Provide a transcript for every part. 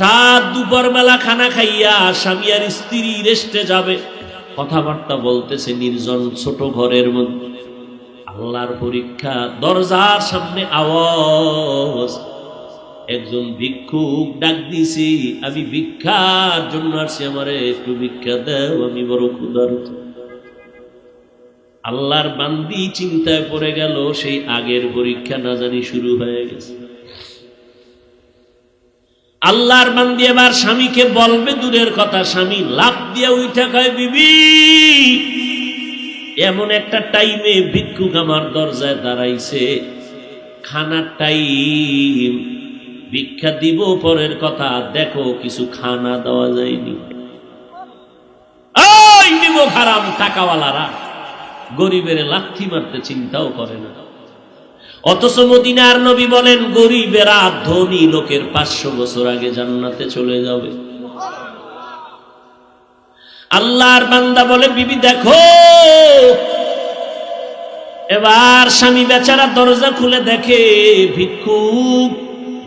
হঠাৎ দুপুর বেলা খানা খাইয়া স্বামী আর স্ত্রী রেস্টে যাবে। কথাবার্তা বলতেছে নির্জন ছোট ঘরের মধ্যে। আল্লাহর পরীক্ষা, দরজার সামনে আওয়াজ। একজন ভিক্ষুক ডাক দিছি আমি ভিক্ষার জন্য আসছি, আমারে একটু ভিক্ষা দাও, আমি বড় ক্ষুধার্ত। আল্লাহর বান্দি চিন্তায় পড়ে গেল, সেই আগের পরীক্ষা না জানি শুরু হয়ে গেছে। আল্লাহর বান্দি এবার স্বামীকে বলবে, দূরের কথা, স্বামী লাভ দিয়ে উঠা খায় বিবি, এমন একটা টাইমে ভিক্ষুক আমার দরজায় দাঁড়াইছে। খানার টাইম, ভিক্ষা দিব পরের কথা, দেখো কিছু খানা দেওয়া যায়নি। নিব টাকাওয়ালারা গরিবের লাথি মারতে চিন্তাও করে না। অথচ মদিনার নবী বলেন, গরিবেরা ধনী লোকের পাঁচশো বছর আগে জান্নাতে চলে যাবে। আল্লাহর বান্দা বলে, বিবি, দেখো, এবার স্বামী বেচারা দরজা খুলে দেখে ভিক্ষুক,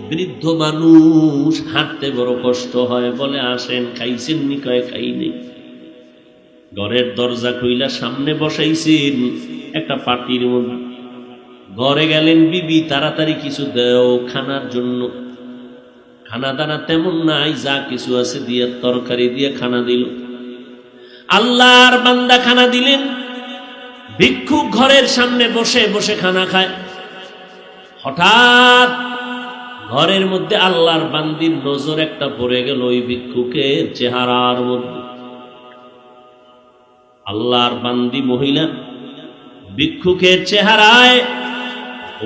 বৃদ্ধ মানুষ, হাঁটতে বড় কষ্ট হয়। বলে, আসেন, খাইছেন নি কয়, খাই নেই ঘরের দরজা খুইলা সামনে বসাইছেন, একটা পাটির মধ্যে ঘরে গেলেন বিবি, তাড়াতাড়ি কিছু দেও, খানার জন্য। খানা দানা তেমন নাই, যা কিছু আছে দিয়ে, তরকারি দিয়ে খানা দিল। আল্লাহর বান্দা খানা দিলেন। ভিক্ষুক ঘরের সামনে বসে বসে খানা খায়। হঠাৎ ঘরের মধ্যে আল্লাহর বান্দির নজর একটা পড়ে গেল ওই ভিক্ষুকের চেহারার মধ্যে। আল্লাহর বান্দি মহিলা ভিক্ষুকের চেহারায়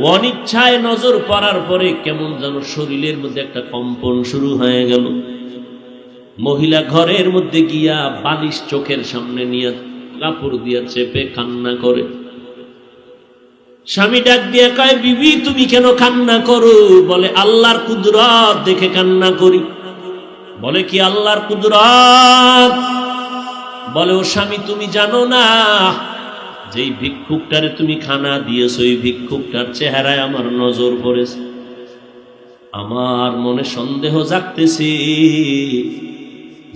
অনিচ্ছায় নজর পড়ার পরে কেমন যেন শরীরের মধ্যে একটা কম্পন শুরু হয়ে গেল। মহিলা ঘরের মধ্যে গিয়া বালিশ চোখের সামনে নিয়ে কাপড় দিয়া চেপে কান্না করে। স্বামী ডাক দিয়ে কয়, বিবি, তুমি কেন কান্না করো? বলে, আল্লাহর কুদরত দেখে কান্না করি। বলে, কি আল্লাহর কুদরত? বলে, ও স্বামী, তুমি জানো না যেই ভিক্ষুকটারে তুমি খানা দিয়েছ ওই ভিক্ষুকটার চেহারায় আমার নজর পড়েছে। আমার মনে সন্দেহ জাগতেছে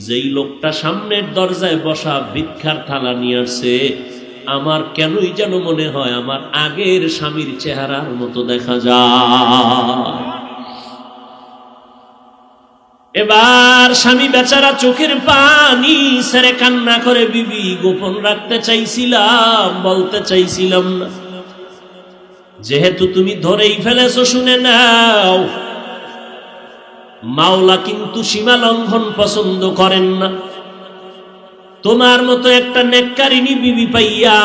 যেই লোকটা সামনের দরজায় বসা ভিক্ষার থালা নিয়ে আসছে, আমার কেনই যেন মনে হয় আমার আগের স্বামীর চেহারার মতো দেখা যায়। এবার স্বামী বেচারা চোখের পানি সেরে কান্না করে, বিবি, গোপন রাখতে চাইছিলাম, বলতে চাইছিলাম না। যেহেতু তুমি ধরেই ফেলেছো, শুনে নাও। মাওলা কিন্তু সীমা লঙ্ঘন পছন্দ করেন না। তোমার মতো একটা নেককারিনী বিবি পাইয়া,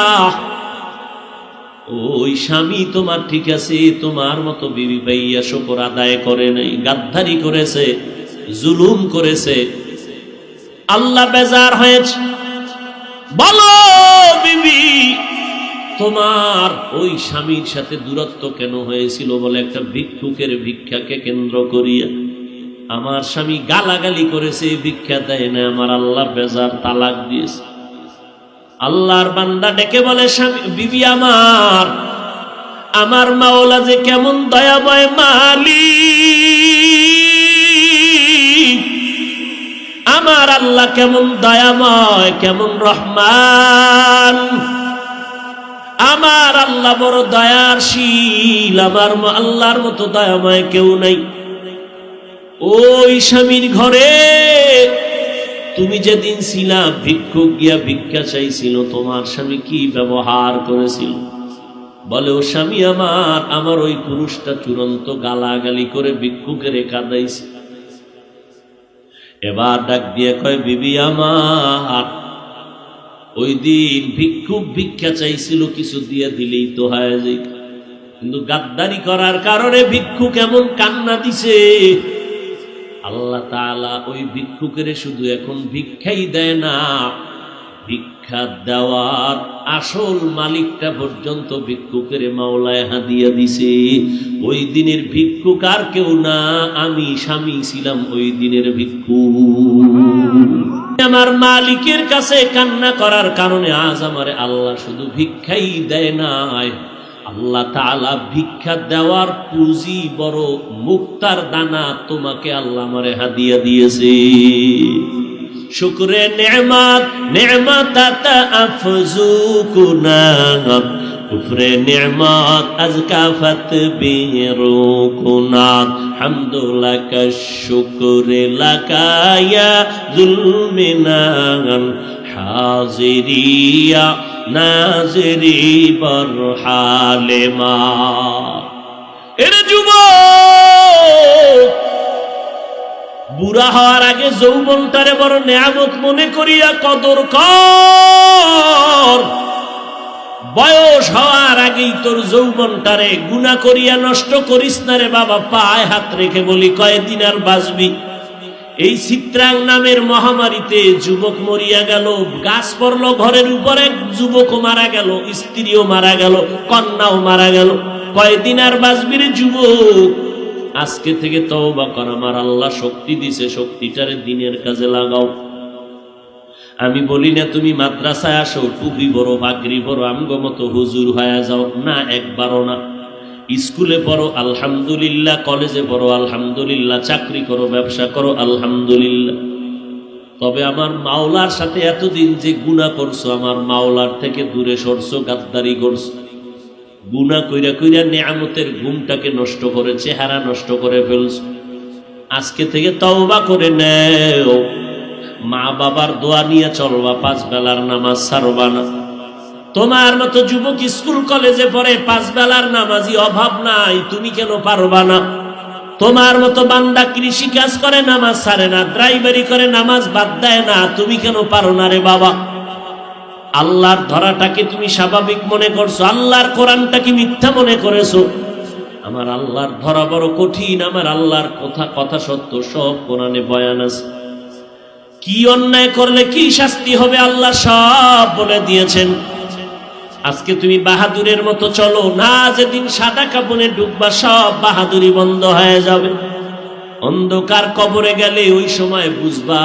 ওই স্বামী তোমার ঠিক আছে, তোমার মতো বিবি পাইয়া শকর আদায় করে নাই, গাদ্দারি করেছে। জুলুম করেছে। আল্লাহ বেজার হয়েছে। বলো, বিবি, তোমার ওই স্বামীর সাথে দূরত্ব কেন হয়েছিল বলে একটা ভিক্ষুকের ভিক্ষাকে কেন্দ্র করিয়া? আমার স্বামী গালাগালি করেছে ভিক্ষা দেয় না, আমার আল্লাহ বেজার তালাক দিয়েছে। আল্লাহর বান্দা ডেকে বলে, স্বামী, বিবি আমার আমার মাওলা যে কেমন দয়াময় মালিক। আমার আল্লাহ কেমন দয়াময়, কেমন রহমান। আমার আল্লাহ বড় দয়ার শীল আমার আল্লাহর মতো দয়াময় কেউ নাই। ওই স্বামীর ঘরে তুমি যেদিন ছিলা, ভিক্ষুক গিয়া ভিক্ষা চাইছিল, তোমার স্বামী কি ব্যবহার করেছিল? বলে, ও স্বামী আমার আমার ওই পুরুষটা চূড়ান্ত গালাগালি করে ভিক্ষুকের কাদাইছে এবার ডাক দিয়ে কয়, বিবি আমার, ওই দিন ভিক্ষুক ভিক্ষা চাইছিল, কিছু দিয়ে দিলেই তো হয় যে। কিন্তু গাদ্দারি করার কারণে ভিক্ষু এমন কান্না দিছে। আল্লাহ তাআলা ওই ভিক্ষুকের শুধু এখন ভিক্ষাই দেয় না ভিক্ষা দেওয়ার আসল মালিকটা পর্যন্ত ভিক্ষুকের মাওলায় হাদিয়া দিছে। ওই দিনের ভিক্ষুক আর কেউ না, আমি স্বামী ছিলাম ওই দিনের ভিক্ষু আমার মালিকের কাছে কান্না করার কারণে আজ আমার আল্লাহ শুধু ভিক্ষাই দেয় নাই। আল্লাহ তাআলা ভিক্ষা দেওয়ার পুঁজি বড় মুক্তার দানা তোমাকে আল্লাহ মারে হাদিয়া দিয়েছে। শুক্রে নেমাত নেমাত আফজু কুনাত কুফরে নেমাত আজকাফত বেরো কুনাত হামদুল্লাহ শুক্রে লাকায়া জুলমিনান হাজিরিয়া, নাজরি বরহালে মা এর যুবক! বুড়া হওয়ার আগে যৌবনটারে বড় নেয়ামত মনে করিয়া কদর কর। বয়স হওয়ার আগেই তোর যৌবনটারে গুণা করিয়া নষ্ট করিস না রে বাবা, পায়ে হাত রেখে বলি কয়েকদিন আর বাঁচবি? এই চিত্রাং নামের মহামারীতে যুবক মরিয়া গেল, গাছ পড়ল, ঘরের উপরে যুবকও মারা গেল, স্ত্রীও মারা গেল, কন্যাও মারা গেল। কয়দিন আর বাঁচবি রে যুবক? আজকে থেকে তওবা কর, আমার আল্লাহ শক্তি দিছে, শক্তিটারে দিনের কাজে লাগাও। আমি বলি না, তুমি মাদ্রাসায় আসো, টুপি বড় বাগরি বড় আমগো মতো হুজুর হয়ে যাও। না, একবারও না। স্কুলে পড়ো, আলহামদুলিল্লাহ। কলেজে পড়ো, আলহামদুলিল্লাহ। চাকরি করো, ব্যবসা করো, আলহামদুলিল্লাহ। তবে আমার মাওলার সাথে এতদিন যে গুণা করছ, আমার মাওলার থেকে দূরে সরছো, গাদ্দারি করছ। গুণা কইরা কইরা নেয়ামতের ঘুমটাকে নষ্ট করে, চেহারা নষ্ট করে ফেলছ। আজকে থেকে তওবা করে নেও। মা বাবার দোয়া নিয়ে চলবা, পাঁচ বেলার নামাজ ছাড়বা না। তোমার মতো যুবক স্কুল, কলেজে পড়ে পাঁচ বেলার নামাজি অভাব নাই, তুমি কেন পারবা না? তোমার মতো বান্দা কৃষি কাজ করে, নামাজ সারে না, ড্রাইভারি করে, নামাজ বাদ দেয় না, তুমি কেন পারো না রে বাবা? আল্লাহর ধরাটাকে তুমি স্বাভাবিক মনে করছ? আল্লাহর কোরআনটা কি মিথ্যা মনে করেছ? আমার আল্লাহর ধরা বড় কঠিন, আমার আল্লাহর কথা কথা সত্য সব কোরআনে বয়ান আছে। কি অন্যায় করলে কি শাস্তি হবে আল্লাহ সব বলে দিয়েছেন। আজকে তুমি বাহাদুরের মতো চলো, না যেদিন সাদা কাপড়ে ডুববা সব বাহাদুরি বন্ধ হয়ে যাবে। অন্ধকার কবরে গেলে ওই সময় বুঝবা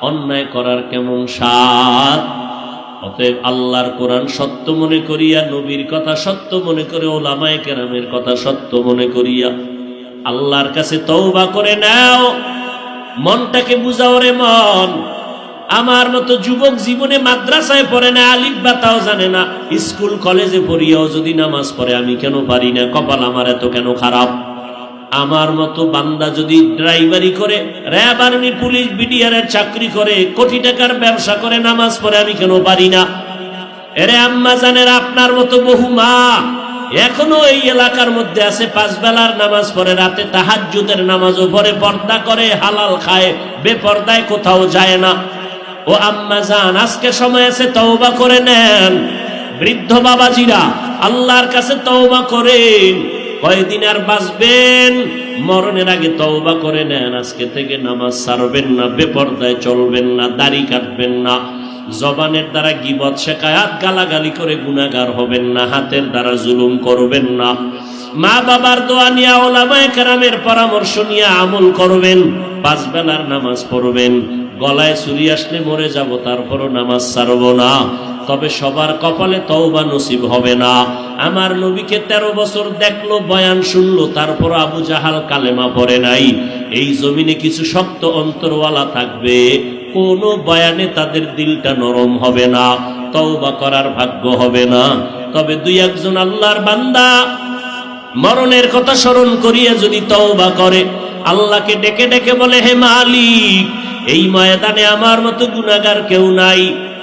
অন্যায় করার কেমন স্বাদ। অতএব আল্লাহর কোরআন সত্য মনে করিয়া, নবীর কথা সত্য মনে করে, ওলামায় কেরামের কথা সত্য মনে করিয়া আল্লাহর কাছে তওবা করে নাও। মনটাকে বুঝাও রে মন। আমার মতো যুবক জীবনে মাদ্রাসায় পড়ে না, আলিফ বাতাও জানে না। স্কুল, কলেজে পড়িয়াও যদি নামাজ পড়ে, আমি কেন পারি না? কপাল আমার এত কেন খারাপ? আমার মতো বান্দা যদি ড্রাইভারি করে, র্যাব আর্মি, পুলিশ, বিডিআর চাকরি করে, কোটি টাকার ব্যবসা করে, নামাজ পড়ে, আমি কেন পারি না? এরে আম্মা জানের আপনার মতো বহু মা, এখনও এই এলাকার মধ্যে আছে, পাঁচ বেলার নামাজ পড়ে, রাতে তাহাজ্জুদের নামাজও পড়ে পর্দা করে, হালাল খায়, বেপর্দায় কোথাও যায় না। ও আম্মা জান, আজকে সময় আছে, তওবা করে নেন। বৃদ্ধ বাবাজিরা, আল্লাহর কাছে তওবা করেন। কয়দিন আর বাঁচবেন? মরণের আগে তওবা করে নেন, আজকে থেকে নামাজ সারবেন না, বেপর্দায় চলবেন না, দাড়ি কাটবেন না, জবানের দ্বারা গিবত শেখায়াত গালাগালি করে গুনাগার হবেন না, হাতের দ্বারা জুলুম করবেন না। মা বাবার দোয়া নিয়ে ওলামায়ে কেরামের পরামর্শ নিয়ে আমল করবেন, পাঁচ বেলার নামাজ পড়বেন, গলায় চুরি আসলে মরে যাব, তারপরও নামাজ ছাড়ব না। তবে সবার কপালে তওবা নসিব হবে না। আমার নবীকে তেরো বছর দেখল, বয়ান শুনলো, তারপর আবু জাহাল কালেমা পড়ে নাই। এই জমিনে কিছু শক্ত অন্তরওয়ালা থাকবে, কোনো বয়ানে তাদের দিলটা নরম হবে না, তওবা করার ভাগ্য হবে না। তবে দুই একজন আল্লাহর বান্দা, মরণের কথা স্মরণ করিয়া যদি তওবা করে, আল্লাহকে ডেকে ডেকে বলে, হে মালিক, এই ময়দানে আমার মতো গুনাগার কেউ নাই।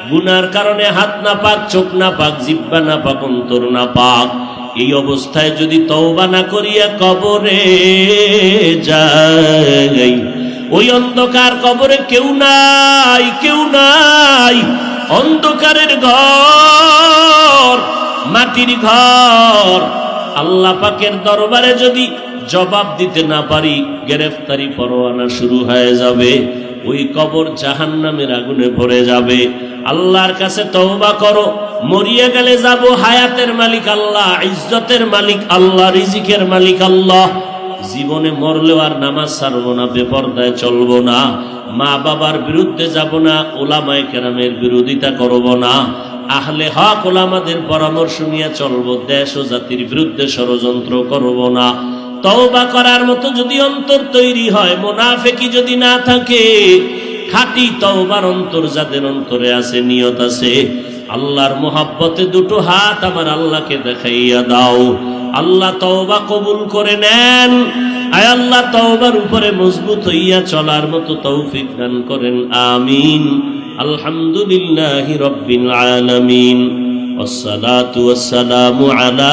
গুনার কারণে হাত না পাক, চোখ না পাক, জিব্বা না পাক, অন্তর না পাক। এই অবস্থায় যদি তওবা না করিয়া কবরে যাই, ওই অন্ধকার কবরে কেউ নাই কেউ নাই। অন্ধকারের ঘর, মাটির ঘর। আল্লাহ পাকের দরবারে যদি জবাব দিতে না পারি, গ্রেফতারি পরোয়ানা শুরু হয়ে যাবে। ওই কবর জাহান নামের আগুনে ভরে যাবে। আল্লাহর কাছে তওবা করো। মরিয়া গেলে যাব হায়াতের মালিক আল্লাহ, ইজ্জতের মালিক আল্লাহ, রিজিকের মালিক আল্লাহ। জীবনে মরলেও আর নামাজ ছাড়বো না, বেপর্দায় চলবো না। মা বাবার বিরুদ্ধে যাব না, ওলামায় কেরামের বিরোধিতা করব না। আহলে হক ওলামাদের পরামর্শ নিয়ে চলবো, দেশ ও জাতির বিরুদ্ধে ষড়যন্ত্র করব না। তওবা করার মতো যদি অন্তর তৈরি হয় মোনাফেকি যদি না থাকে খাঁটি তওবার অন্তর যাদের অন্তরে আছে নিয়ত আছে আল্লাহর মোহাব্বতে দুটো হাত আমার আল্লাহকে দেখাইয়া দাও আল্লাহ তওবা কবুল করে নেন আয় আল্লাহ তওবার উপরে মজবুত হইয়া চলার মতো তৌফিক দান করেন আমিন আলহামদুলিল্লাহ রব্বিল আলামিন والصلاة والسلام على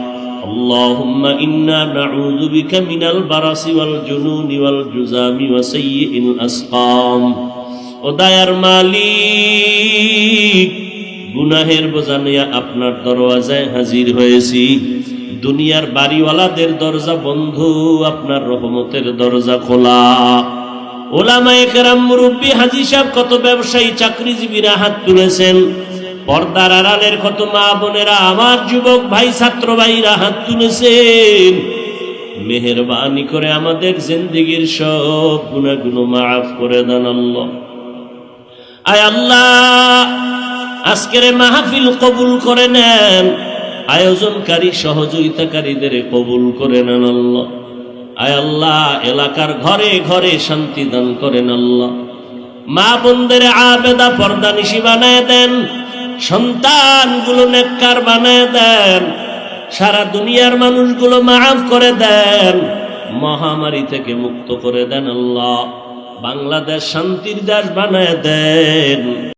اللهم إنا نعوذ بك من البرص والجنون والجزام وسيء الأسقام ওদায়ার মালিক গুনাহের বোঝা নিয়ে আপনার দরওয়াজায় হাজির হয়েছি দুনিয়ার বাড়িওয়ালাদের দরজা বন্ধ আপনার রহমতের দরজা খোলা ওলামায়ে কেরাম মুরব্বী হাজি সাহেব কত ব্যবসায়ী চাকরিজীবীরা হাত তুলেছেন পর্দার আড়ালের কত মা বোনেরা, আমার যুবক ভাই, ছাত্র ভাইরা হাত তুলেছেন। মেহরবানি করে আমাদের জিন্দিগির সব গুণাগুলো মাফ করে দেন আল্লাহ। আয় আল্লাহ, আজকের মাহফিল কবুল করে নেন। আয়োজনকারী, সহযোগিতাকারীদের কবুল করে নেন আল্লাহ। আয় আল্লাহ, এলাকার ঘরে ঘরে শান্তি দান করেন আল্লাহ। মা বোনদের আবেদা পর্দা নিশি বানায় দেন। সন্তানগুলো নেককার বানায় দেন, সারা দুনিয়ার মানুষগুলো মাফ করে দেন, মহামারী থেকে মুক্ত করে দেন আল্লাহ। বাংলাদেশ শান্তির দেশ বানায় দেন।